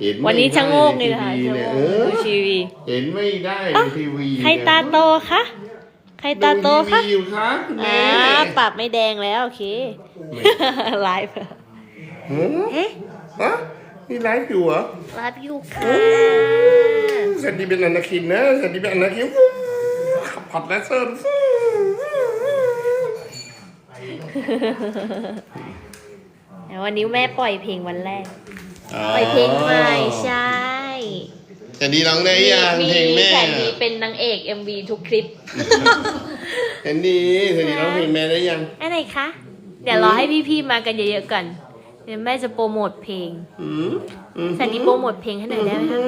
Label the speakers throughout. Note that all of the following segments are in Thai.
Speaker 1: เห็นไม่
Speaker 2: วันนี้ชะโงกนี่
Speaker 1: ได้
Speaker 2: นะคะ
Speaker 1: ใน
Speaker 2: ชะ
Speaker 1: ทีวี
Speaker 2: โง
Speaker 1: เนี่ย
Speaker 2: ก
Speaker 1: เอ
Speaker 2: ดู
Speaker 1: อ
Speaker 2: ทีวี
Speaker 1: เห็นไม่ได้ในทีวี
Speaker 2: ใครตาโตคะใครตาโต
Speaker 1: ดู
Speaker 2: คะ
Speaker 1: ทีวีอยู่คะคุณ
Speaker 2: อ่า
Speaker 1: แม่
Speaker 2: ปรับไม่แดงแล้วโอเคไลฟ์
Speaker 1: หือ
Speaker 2: เอ๊ะ
Speaker 1: ฮะนี่ไลฟ์อยู่เหรอ
Speaker 2: ไลฟ์อยู่ค่ะ
Speaker 1: สันดีเป็นอนาคินนะสันดีเป็นอนาคินขับผัดและเซิร์ฟ
Speaker 2: เดี๋ยววันนี้แม่ปล่อยเพลงวันแรก ปล่อยเพลงใหม่ใช่
Speaker 1: สันดีร้องได้ยัง
Speaker 2: มี
Speaker 1: เพลงแม่
Speaker 2: แสนดีเป็นนางเอก MV ทุกคลิป
Speaker 1: สันดีสันดีร้องเพลงแม่ได้ยัง
Speaker 2: อันไหนคะ เดี๋ยวรอให้พี่ๆมากันเยอะๆก่อนเดี๋ยวแม่จะโปรโมทเพลง
Speaker 1: อืมอืม
Speaker 2: แสนดีโปรโมทเพลงให้หน่อยได้ไหมคะ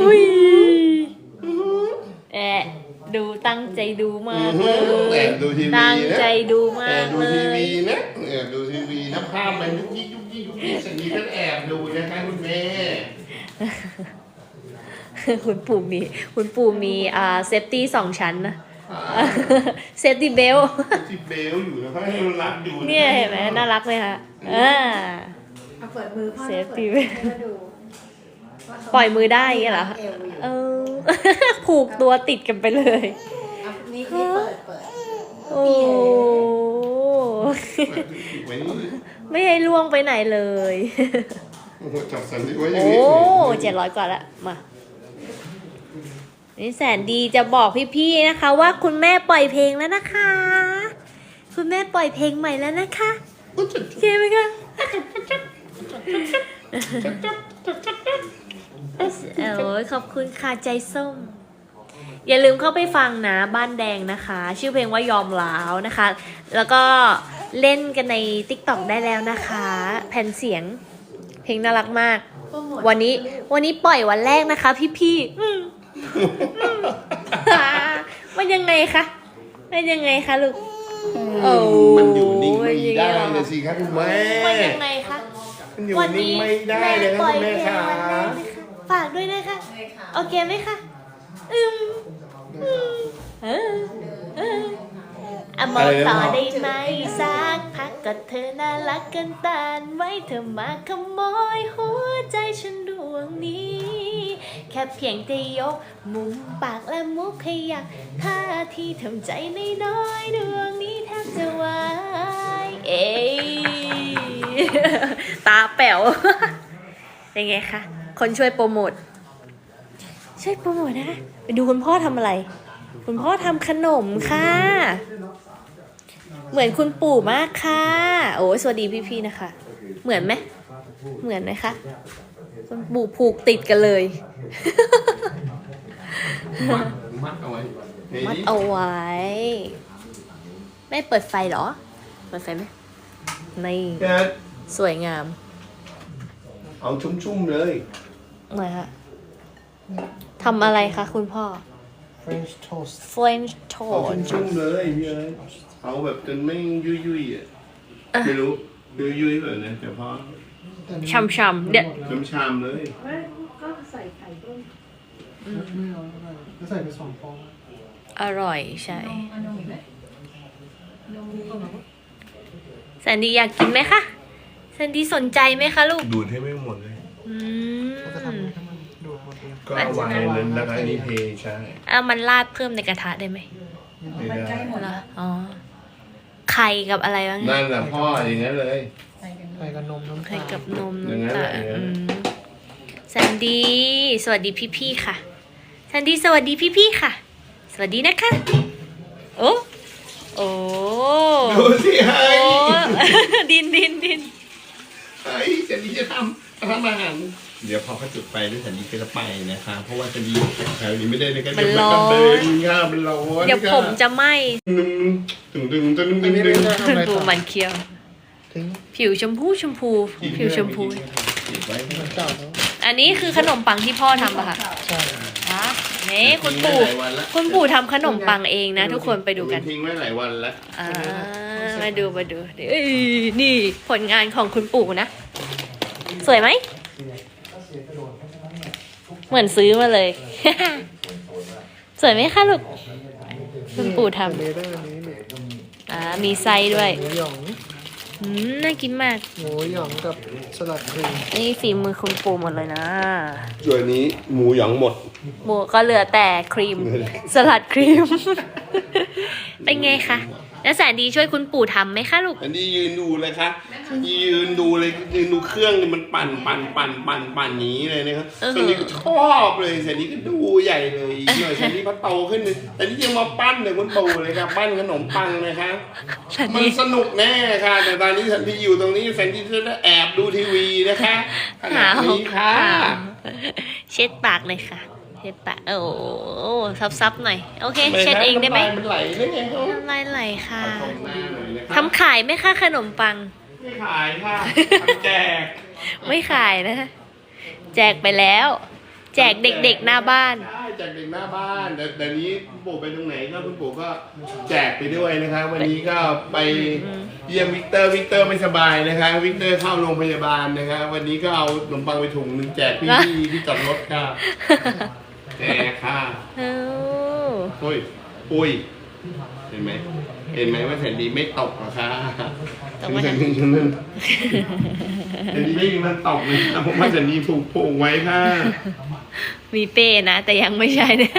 Speaker 2: อุ้ยแอะดูตั้งใจดูมากเล
Speaker 1: แอยบดูทีวี
Speaker 2: ตั้ง
Speaker 1: นะ
Speaker 2: ใจดูมา
Speaker 1: แอบ
Speaker 2: ก
Speaker 1: ดู
Speaker 2: เล
Speaker 1: ทีวี
Speaker 2: ย
Speaker 1: นะแอบดูทีวีนะภาพมันยุกยิก ยุกยิกยุกยิกสันดีก็แอบดูนะคะคุณแม่
Speaker 2: คุณปู่มี คุณปู่มีอ่าเซฟตี้สองชั้นนะเซฟตี้เบล
Speaker 1: ที่เบลอยู่นะเขาให้เรารักอยู่ะ
Speaker 2: เนี่ยเห็นไหมน่ารักเลยค่ะอ่า
Speaker 3: เอาเปิดมือพ่อ
Speaker 2: เซฟ
Speaker 3: ปิด
Speaker 2: ตี้
Speaker 3: ให้มาดูว่าเขา
Speaker 2: ปล่อยมือได้อย่างเงี้ยเหรอ
Speaker 3: เอวอยู่
Speaker 2: เออ ผูกตัวติดกันไปเลย
Speaker 3: เอานี่นี่เปิดเปิด
Speaker 2: โอ้
Speaker 1: ไว้นี่
Speaker 2: ไม่ให้ล่วงไปไหนเลย
Speaker 1: โอ้โหจับสันดีไว้อย่าง
Speaker 2: โอ้
Speaker 1: นี้
Speaker 2: เจ็ดร้อยกว่าละมา นี่แสนดีจะบอกพี่ๆนะคะ ว่าคุณแม่ปล่อยเพลงแล้วนะคะ คุณแม่ปล่อยเพลงใหม่แล้วนะคะโอเคไหมคะโอ้ยขอบคุณค่ะใจส้ม อย่าลืมเข้าไปฟังนะบ้านแดงนะคะ ชื่อเพลงว่ายอมล้าวนะคะ แล้วก็ เล่นกันใน t ิ k t o k ได้แล้วนะคะ แผ่นเสียง เพลงน่ารักมาก
Speaker 3: โปรโมท
Speaker 2: วันนี้วันนี้ปล่อยวันแรกนะคะ พี่ๆอืมอืมมันยังไงคะมันยังไงคะลูกโอ้
Speaker 1: มันอยู่นิ่งไม่
Speaker 2: มันยังไง
Speaker 1: ได้
Speaker 2: เหรอ
Speaker 1: นะสิครับคุณแม่
Speaker 2: มันยังไงคะ
Speaker 1: มันอยู่นิ่งไม่ได้เลยครับคุณแม่
Speaker 2: เพล
Speaker 1: ค่ะ
Speaker 2: งวันแรกนะคะฝากด้วยนะคะ
Speaker 3: เลยค่ะ
Speaker 2: โอเคไหมคะอืมอืมเออเอออะบอกต่อได้ไหมสักพักก็เธอน่ารักกันตานไว้เธอมาขโมยหัวใจฉันดวงนี้ แค่เพียงแต่ยก มุมปากและมุกขยักท่าที่ทำใจในน้อยดวงนี้แทบจะวายเอ้ยตาแป๋วเป็นไงคะ คนช่วยโปรโมทช่วยโปรโมทนะคะไปดูคุณพ่อทำอะไร คุณพ่อทำขนมค่ะ เหมือนคุณปู่มากค่ะ โอ้ยสวัสดีพี่ๆนะคะ เหมือนไหม เหมือนไหมคะ คุณปู่ผูกติดกันเลย
Speaker 1: มัดมัดเอาไว้เฮ้ย
Speaker 2: มัดเอาไว้ ไม่เปิดไฟเหรอ เปิดไฟไหมนี่
Speaker 1: แก
Speaker 2: สวยงาม
Speaker 1: เอาชุ่มๆเลย
Speaker 2: หน่อยค่ะทำอะไรคะคุณพ่อ
Speaker 4: French toast.
Speaker 2: French
Speaker 1: เอา
Speaker 2: toast
Speaker 1: ชุ่มๆเลยพี่เอ้ยเอาแบบจนไม่ยุ่ยๆอะไม่รู้ยุ่ยๆแบบนี้แต่พอ
Speaker 2: ช่ำๆเดี๋ยว
Speaker 1: น้ำชามเลย
Speaker 3: ก็ใส่ไข่ต้ม
Speaker 4: ไม่เอาไม่เอาก็ใส่ไปสองฟอง
Speaker 2: อร่อยใช่
Speaker 3: นมอนมไหมนมมีไหม
Speaker 2: แซนดี้อยากกินไหมคะ แซนดี้สนใจไหมคะลูก
Speaker 1: ดูดให้ไม่หมดเลย
Speaker 2: อื
Speaker 4: ก็จะทำ
Speaker 2: ม
Speaker 4: ให้ มันดูดหมดเอง
Speaker 1: ก็เอาไว้นั้นนะคะนี่เพลงใช่
Speaker 2: เอามันราดเพิ่มในกระทะได้ไหม
Speaker 1: ไม่
Speaker 3: มันใกล้
Speaker 1: ได้
Speaker 3: หมด
Speaker 2: เหร
Speaker 3: แล้
Speaker 2: อ
Speaker 3: ว
Speaker 2: อ๋อไข่กับอะไรบ้าง
Speaker 1: นั่นแหละพ่ออย่างนั้นเลย
Speaker 3: ใส่กัน
Speaker 4: ใส่กับนมน้ำ
Speaker 2: ไข่
Speaker 4: ตาล
Speaker 2: กับนม
Speaker 1: อย่างนั้น
Speaker 2: น้ำ
Speaker 1: แห
Speaker 2: ตา
Speaker 1: ละ
Speaker 2: ล
Speaker 1: อย่างนั้น
Speaker 2: อืมแซนดี้สวัสดีพี่ๆค่ะแซนดี้สวัสดีพี่ๆค่ะ สวัสดีนะคะ โอ้โอ้
Speaker 1: ดูสิไอ้
Speaker 2: โอ้ดินดินดิน
Speaker 1: ไอ้เจนนี่จะทำทำอาหาร เดี๋ยวพอเขาจุดไปด้วยสันดีก็จะไปนะคะ เพราะว่าสันดีแถวนี้ไม่ได้ในกัน
Speaker 2: มันร้อน
Speaker 1: เดินค่ะมันร้อน
Speaker 2: เดี๋ยวผมจะไหม้
Speaker 1: ตึงตึงตึงตึง
Speaker 4: อั
Speaker 1: ตึ
Speaker 4: น
Speaker 1: ง
Speaker 4: นี้
Speaker 1: ตึ
Speaker 4: ไม่
Speaker 1: ง
Speaker 4: ได้ทำอะไร
Speaker 2: ดู
Speaker 4: ต่อ
Speaker 2: มันเคี้ยว
Speaker 4: ทิ้ง
Speaker 2: ผิวชมพูชมพู ผิวชมพู
Speaker 1: ไว้
Speaker 4: มันเก่าแล้ว
Speaker 2: อันนี้คือขนมปังที่พ่อทำปะคะ
Speaker 4: ใช่
Speaker 2: ฮะนี่คุณปู่คุณปู่ทำขนมปังเองนะ ทุกคนไปดูกัน
Speaker 1: ทิ้งไว้หลายวันแล้ว
Speaker 2: อ่า มาดูมาดูเอ้ยนี่ผลงานของคุณปู่นะ สวยไหม เหมือนซื้อมาเลย สวยไหมคะลูก คุณปู่ท
Speaker 4: เลเดอร์นี้เนี่ยำ
Speaker 2: อ่ามีไส้ด้วย
Speaker 4: หมูหยอง
Speaker 2: อืมน่ากินมาก
Speaker 4: หมูหยองกับสลัดครีม
Speaker 2: นี่ฝีมือคุณปู่หมดเลยนะ
Speaker 1: ส่วนนี้หมูหยองหมด
Speaker 2: หมูก็เหลือแต่ครีม สลัดครีม เป็นไงคะ แล้วแสนดีช่วยคุณปู่ทำไหมคะลูก
Speaker 1: อันนี้ยืนดูเลยครับยืนดูเลยยืนดูเครื่องนี่มันปั่นปั่นปั่นปั่นปั่นอย่างนี้เลยนะครับ
Speaker 2: เออ
Speaker 1: ส่วนนี้ก็ชอบเลยแสนนี้ก็ดูใหญ่เลยอีกหน่อยแสนนี้พอโตขึ้นเลยแต่นี่ยังมาปั้นเลยคุณปู่เลยครับปั้นขนมปังนะครับ
Speaker 2: แสน
Speaker 1: มัน
Speaker 2: ดี
Speaker 1: สนุกแน่ค่ะ แต่ตอนนี้ฉันที่อยู่ตรงนี้ฉันที่จะแอบดูทีวีนะคะขณะนี้ค่ะ
Speaker 2: เช็ดปากเลยค่ะ เช็ดปากโอ้โหซับๆหน่อย โอเค
Speaker 1: ไม่
Speaker 2: เช็ดเองได้ไหม
Speaker 1: น้ำลายมันไหลได้ไงครับ
Speaker 2: น้ำลายไหลค่ะ
Speaker 1: ทำหน้าหน่อยนะครับ
Speaker 2: ทำขายไหมคะขนมปัง
Speaker 1: ไม่ขายค่ะทำแจก
Speaker 2: ไม่ขายนะ แจกไปแล้ว แจกเด็กๆหน้าบ้าน
Speaker 1: ใช่แจกเด็กหน้าบ้านแต่แต่นี้คุณปู่ไปตรงไหนก็คุณปู่ก็แจกไปด้วยนะครับ วันนี้ก็ไปเยี่ยมวิกเตอร์วิกเตอร์ไม่สบายนะครับวิกเตอร์เข้าโรงพยาบาลนะครับวันนี้ก็เอาขนมปังไปถุงหนึงแจกพี่ที่ที่จอดรถค่ะแจกค่ะ
Speaker 2: เอ้า
Speaker 1: อุ้ยอุ้ย เห็นไหม เห็นไหมว่าแผ่นดีไม่ตกหรอคะ
Speaker 2: ตกมา
Speaker 1: แผ่นดีแผ่นดีไม่มีมันตกเลยนะผมว่าแผ่นดีถูกผูกไว้ค่ะ
Speaker 2: มีเป้นะ แต่ยังไม่ใช่เนี่ย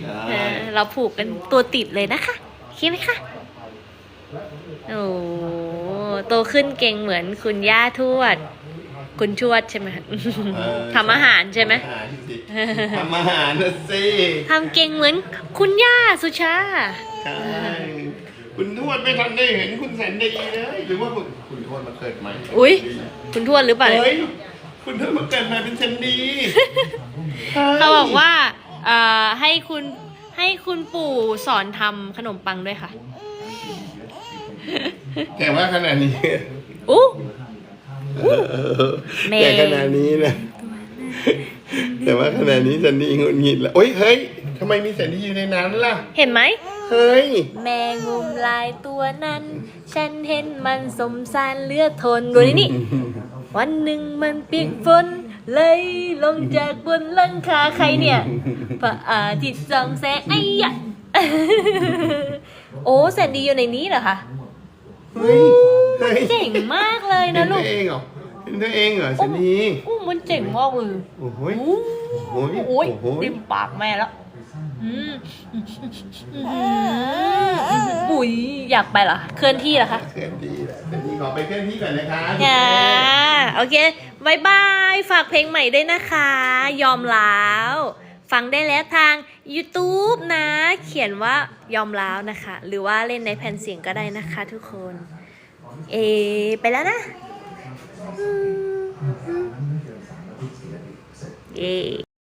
Speaker 1: ใช่
Speaker 2: เออเราผูกกันตัวติดเลยนะคะคิดไหมคะโอ้โตขึ้นเก่งเหมือนคุณย่าทวด คุณชวดใช่ไหมคะ
Speaker 1: เออ
Speaker 2: ทำอาหารใช่ไหม
Speaker 1: ทำอาหารสิทำอาหารนะสิ
Speaker 2: ทำเก่งเหมือนคุณย่าสุชา
Speaker 1: ใช่คุณทวดไม่ทันได้เห็นคุณแสนดีเลยหรือว่าคุณคุณทวดมาเกิดใหม่
Speaker 2: อุ๊ยคุณทวดหรือเปล่าเนี่ย
Speaker 1: เฮ้ยคุณทวดมาเกิดใหม่เป็นแสนดี
Speaker 2: เขาบอกว่าเอ่อให้คุณให้คุณปู่สอนทำขนมปังด้วยค่ะ
Speaker 1: แต่ว่าขนาดนี้
Speaker 2: อู้ แม่
Speaker 1: แต่ขนาดนี้นะ แต่ว่าขนาดนี้แสนดีหงุดหงิดแล้วโอ้ยเฮ้ยทำไมมีแสนดีอยู่ในนั้นล่ะ
Speaker 2: เห็นไหม
Speaker 1: เฮ้ย
Speaker 2: แมงมุมลายตัวนั้น ฉันเห็นมันสมสารเหลือทนดูนี่นี่ วันหนึ่งมันเปียกฝนเลยลงจากบนหลังคาใครเนี่ยพระอาทิตย์ส่องแสงไอ้ยะ โอ้แสนดีอยู่ในนี้เหรอคะ
Speaker 1: เฮ้ย เฮ้ย
Speaker 2: เจ๋งมากเลย
Speaker 1: เห็
Speaker 2: นะ
Speaker 1: น
Speaker 2: ลู
Speaker 1: ตัว
Speaker 2: ก
Speaker 1: เองเหรอเห็นตัวเองเหรอแสนดี
Speaker 2: อู้มันเจ๋งมากเลย
Speaker 1: โอ้โห
Speaker 2: อู้
Speaker 1: โอ้ย
Speaker 2: โอ้ย
Speaker 1: โอ้โห
Speaker 2: ติมปากแม่แล้วอืมอุ้ยอยากไปเหรอเคลื่อนที่เหรอคะ
Speaker 1: เคลื่อนที่แหละแสนดีขอไปเคลื่อนที่ก่อนนะคะ
Speaker 2: ค่ะโอเคบายบายฝากเพลงใหม่ด้วยนะคะ ยอมแล้ว ฟังได้แล้วทาง YouTube นะ เขียนว่ายอมแล้วนะคะ หรือว่าเล่นในแผ่นเสียงก็ได้นะคะทุกคน เอไ